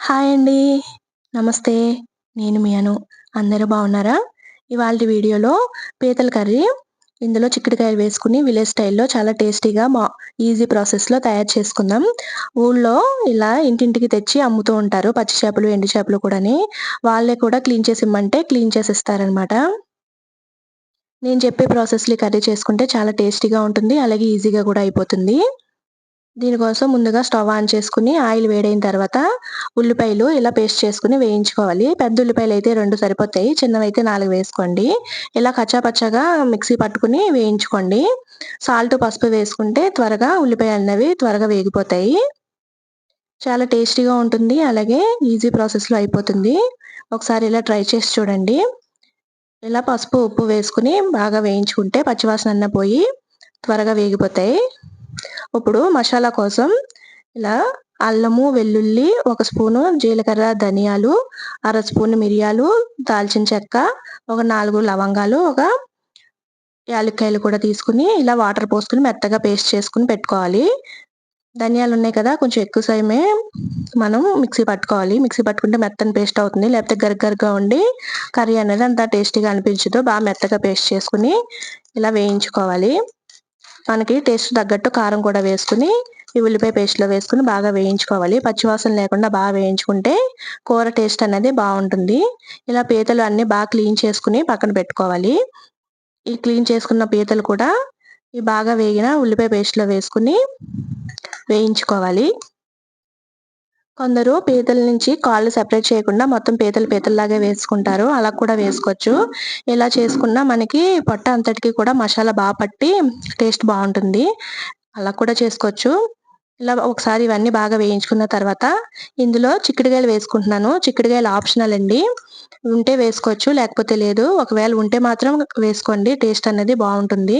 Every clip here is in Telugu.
హాయ్ అండి. నమస్తే. నేను మీ అను. అందరూ బాగున్నారా? ఇవాళ వీడియోలో పీతల కర్రీ ఇందులో చిక్కుడుకాయలు వేసుకుని విలేజ్ స్టైల్లో చాలా టేస్టీగా మా ఈజీ ప్రాసెస్లో తయారు చేసుకుందాం. ఊళ్ళో ఇలా ఇంటింటికి తెచ్చి అమ్ముతూ ఉంటారు. పచ్చి చేపలు ఎండు చేపలు కూడాని. వాళ్ళే కూడా క్లీన్ చేసి ఇమ్మంటే క్లీన్ చేసి ఇస్తారనమాట నేను చెప్పే ప్రాసెస్లో కర్రీ చేసుకుంటే చాలా టేస్టీగా ఉంటుంది. అలాగే ఈజీగా కూడా అయిపోతుంది. దీనికోసం ముందుగా స్టవ్ ఆన్ చేసుకుని ఆయిల్ వేడైన తర్వాత ఉల్లిపాయలు ఇలా పేస్ట్ చేసుకుని వేయించుకోవాలి. పెద్ద ఉల్లిపాయలు అయితే రెండు సరిపోతాయి. చిన్నవి అయితే నాలుగు వేసుకోండి. ఇలా కచ్చాపచ్చగా మిక్సీ పట్టుకుని వేయించుకోండి. సాల్ట్ పసుపు వేసుకుంటే త్వరగా ఉల్లిపాయలు అన్నవి త్వరగా వేగిపోతాయి. చాలా టేస్టీగా ఉంటుంది. అలాగే ఈజీ ప్రాసెస్లో అయిపోతుంది. ఒకసారి ఇలా ట్రై చేసి చూడండి. ఇలా పసుపు ఉప్పు వేసుకుని బాగా వేయించుకుంటే పచ్చివాసన అన్న పోయి త్వరగా వేగిపోతాయి. ఇప్పుడు మసాలా కోసం ఇలా అల్లము వెల్లుల్లి ఒక స్పూను జీలకర్ర ధనియాలు అర స్పూన్ మిరియాలు దాల్చిన చెక్క ఒక నాలుగు లవంగాలు ఒక యాలక్కాయలు కూడా తీసుకుని ఇలా వాటర్ పోసుకుని మెత్తగా పేస్ట్ చేసుకుని పెట్టుకోవాలి. ధనియాలు ఉన్నాయి కదా కొంచెం ఎక్కువ సమయమే మనం మిక్సీ పట్టుకోవాలి. మిక్సీ పట్టుకుంటే మెత్తని పేస్ట్ అవుతుంది. లేకపోతే గరగరగా ఉండి కర్రీ అనేది అంత టేస్టీగా అనిపించదు. బాగా మెత్తగా పేస్ట్ చేసుకుని ఇలా వేయించుకోవాలి. మనకి టేస్ట్ తగ్గట్టు కారం కూడా వేసుకుని ఈ ఉల్లిపాయ పేస్ట్లో వేసుకుని బాగా వేయించుకోవాలి. పచ్చివాసన లేకుండా బాగా వేయించుకుంటే కూర టేస్ట్ అనేది బాగుంటుంది. ఇలా పీతలు అన్ని బాగా క్లీన్ చేసుకుని పక్కన పెట్టుకోవాలి. ఈ క్లీన్ చేసుకున్న పీతలు కూడా ఈ బాగా వేగిన ఉల్లిపాయ పేస్ట్లో వేసుకుని వేయించుకోవాలి. కొందరు పీతల నుంచి కాళ్ళు సెపరేట్ చేయకుండా మొత్తం పీతలు పీతల్లాగే వేసుకుంటారు. అలా కూడా వేసుకోవచ్చు. ఇలా చేసుకున్నా మనకి పొట్ట అంతటికి కూడా మసాలా బాగా పట్టి టేస్ట్ బాగుంటుంది. అలా కూడా చేసుకోవచ్చు. ఇలా ఒకసారి ఇవన్నీ బాగా వేయించుకున్న తర్వాత ఇందులో చిక్కుడుకాయలు వేసుకుంటున్నాను. చిక్కుడుగాయలు ఆప్షనల్ అండి. ఉంటే వేసుకోవచ్చు లేకపోతే లేదు. ఒకవేళ ఉంటే మాత్రం వేసుకోండి. టేస్ట్ అనేది బాగుంటుంది.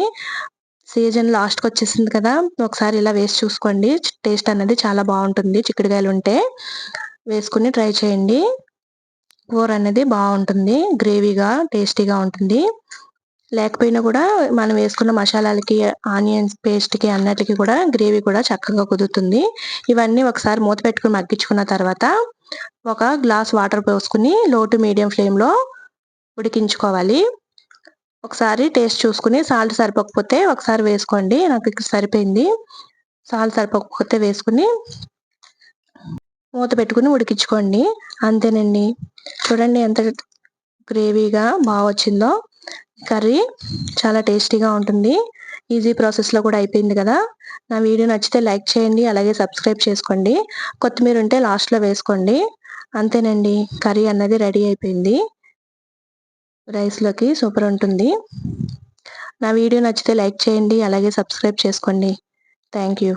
సీజన్ లాస్ట్కి వచ్చేసింది కదా ఒకసారి ఇలా వేసి చూసుకోండి. టేస్ట్ అనేది చాలా బాగుంటుంది. చిక్కుడుకాయలు ఉంటే వేసుకుని ట్రై చేయండి. కూర అనేది బాగుంటుంది. గ్రేవీగా టేస్టీగా ఉంటుంది. లేకపోయినా కూడా మనం వేసుకున్న మసాలాలకి ఆనియన్స్ పేస్ట్కి అన్నిటికి కూడా గ్రేవీ కూడా చక్కగా కుదురుతుంది. ఇవన్నీ ఒకసారి మూత పెట్టుకుని మగ్గించుకున్న తర్వాత ఒక గ్లాస్ వాటర్ పోసుకుని లో టు మీడియం ఫ్లేమ్లో ఉడికించుకోవాలి. ఒకసారి టేస్ట్ చూసుకుని సాల్ట్ సరిపోకపోతే ఒకసారి వేసుకోండి. నాకు ఇక్కడ సరిపోయింది. సాల్ట్ సరిపోకపోతే వేసుకుని మూత పెట్టుకుని ఉడికించుకోండి. అంతేనండి. చూడండి ఎంత గ్రేవీగా బాగా వచ్చిందో. కర్రీ చాలా టేస్టీగా ఉంటుంది. ఈజీ ప్రాసెస్లో కూడా అయిపోయింది కదా. నా వీడియో నచ్చితే లైక్ చేయండి. అలాగే సబ్స్క్రైబ్ చేసుకోండి. కొత్తిమీర ఉంటే లాస్ట్లో వేసుకోండి. అంతేనండి. కర్రీ అన్నది రెడీ అయిపోయింది. రైస్లోకి సూపర్ ఉంటుంది. నా వీడియో నచ్చితే లైక్ చేయండి అలాగే సబ్స్క్రైబ్ చేసుకోండి. Thank you.